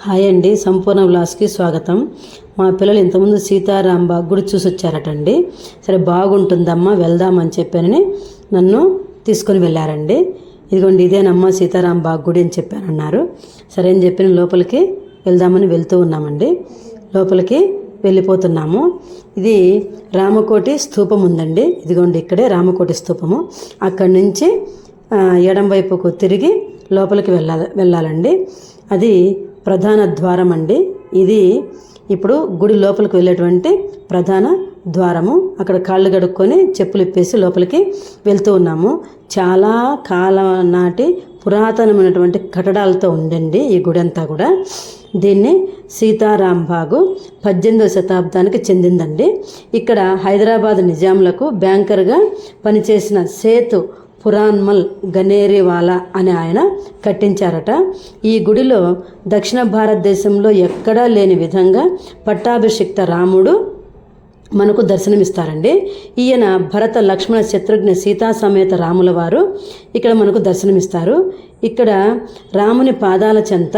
Hi అండి సంపూర్ణ వ్లాస్కి స్వాగతం. మా పిల్లలు ఇంతకుముందు సీతారాంబ గుడి చూసి వచ్చారటండి సరే బాగుంటుందమ్మా వెళ్దామని చెప్పానని నన్ను తీసుకొని వెళ్ళారండి. ఇదిగోండి ఇదేనమ్మా సీతారాంబ గుడి అని చెప్పానన్నారు. సరే అని చెప్పిన లోపలికి వెళ్దామని వెళ్తూ ఉన్నామండి. లోపలికి వెళ్ళిపోతున్నాము. ఇది రామకోటి స్తూపం ఉందండి. ఇదిగోండి ఇక్కడే రామకోటి స్తూపము అక్కడి నుంచి ఎడం వైపుకు తిరిగి లోపలికి వెళ్ళాలి వెళ్ళాలండి. అది ప్రధాన ద్వారం అండి. ఇది ఇప్పుడు గుడి లోపలికి వెళ్ళేటువంటి ప్రధాన ద్వారము. అక్కడ కాళ్ళు కడుక్కొని చెప్పులు ఇప్పేసి లోపలికి వెళ్తూ ఉన్నాము. చాలా కాలం నాటి పురాతనమైనటువంటి కట్టడాలతో ఉండండి ఈ గుడి అంతా కూడా. దీన్ని సీతారాం బాగు పద్దెనిమిదవ శతాబ్దానికి చెందిందండి. ఇక్కడ హైదరాబాద్ నిజాంలకు బ్యాంకర్గా పనిచేసిన సేతు పురాన్మల్ గనేరివాలా అని ఆయన కట్టించారట. ఈ గుడిలో దక్షిణ భారతదేశంలో ఎక్కడా లేని విధంగా పట్టాభిషిక్త రాముడు మనకు దర్శనమిస్తారండి. ఈయన భరత లక్ష్మణ శత్రుఘ్న సీతా సమేత రాముల వారు ఇక్కడ మనకు దర్శనమిస్తారు. ఇక్కడ రాముని పాదాల చెంత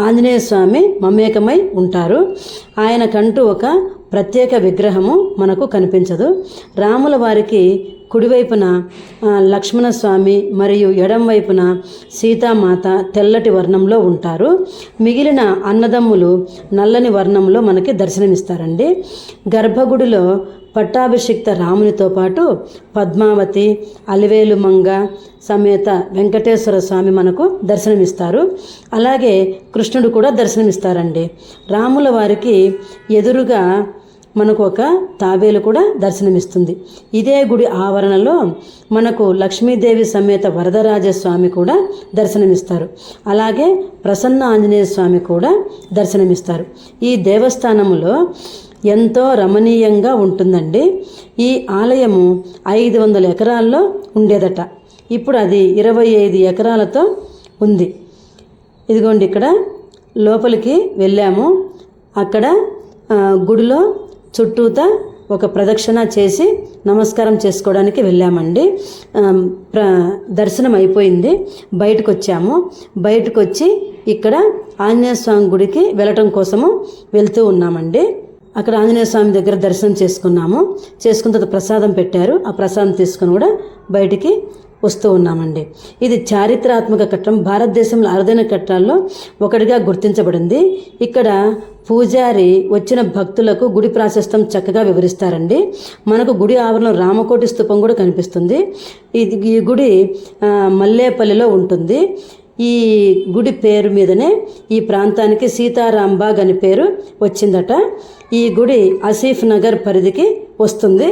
ఆంజనేయ స్వామి మమేకమై ఉంటారు. ఆయనకంటూ ఒక ప్రత్యేక విగ్రహము మనకు కనిపించదు. రాముల వారికి కుడివైపున లక్ష్మణస్వామి లక్ష్మణ స్వామి మరియు ఎడం వైపున సీతామాత తెల్లటి వర్ణంలో ఉంటారు. మిగిలిన అన్నదమ్ములు నల్లని వర్ణంలో మనకి దర్శనమిస్తారండి. గర్భగుడిలో పట్టాభిషిక్త రామునితో పాటు పద్మావతి అలివేలు మంగ సమేత వెంకటేశ్వర స్వామి మనకు దర్శనమిస్తారు. అలాగే కృష్ణుడు కూడా దర్శనమిస్తారండి. రాముల వారికి ఎదురుగా మనకు ఒక తాబేలు కూడా దర్శనమిస్తుంది. ఇదే గుడి ఆవరణలో మనకు లక్ష్మీదేవి సమేత వరదరాజస్వామి కూడా దర్శనమిస్తారు. అలాగే ప్రసన్న ఆంజనేయ స్వామి కూడా దర్శనమిస్తారు. ఈ దేవస్థానంలో ఎంతో రమణీయంగా ఉంటుందండి. ఈ ఆలయము ఐదు వందల ఎకరాల్లో ఉండేదట. ఇప్పుడు అది ఇరవై ఐదు ఎకరాలతో ఉంది. ఇదిగోండి ఇక్కడ లోపలికి వెళ్ళాము. అక్కడ గుడిలో చుట్టూతా ఒక ప్రదక్షిణ చేసి నమస్కారం చేసుకోవడానికి వెళ్ళామండి. ప్ర దర్శనం అయిపోయింది. బయటకు వచ్చాము బయటకు వచ్చి ఇక్కడ ఆంజనేయ స్వామి గుడికి వెళ్ళటం కోసము వెళ్తూ ఉన్నామండి. అక్కడ ఆంజనేయ స్వామి దగ్గర దర్శనం చేసుకున్నాము. చేసుకున్న తర్వాత ప్రసాదం పెట్టారు. ఆ ప్రసాదం తీసుకుని కూడా బయటికి వస్తూ ఉన్నామండి. ఇది చారిత్రాత్మక కట్టడం భారతదేశంలో అరుదైన కట్టాల్లో ఒకటిగా గుర్తించబడింది. ఇక్కడ పూజారి వచ్చిన భక్తులకు గుడి ప్రాశస్తం చక్కగా వివరిస్తారండి. మనకు గుడి ఆవరణం రామకోటి స్థూపం కూడా కనిపిస్తుంది. ఇది ఈ గుడి మల్లేపల్లిలో ఉంటుంది. ఈ గుడి పేరు మీదనే ఈ ప్రాంతానికి సీతారాంబాగ్ అని పేరు వచ్చిందట. ఈ గుడి ఆసిఫ్ నగర్ పరిధికి వస్తుంది.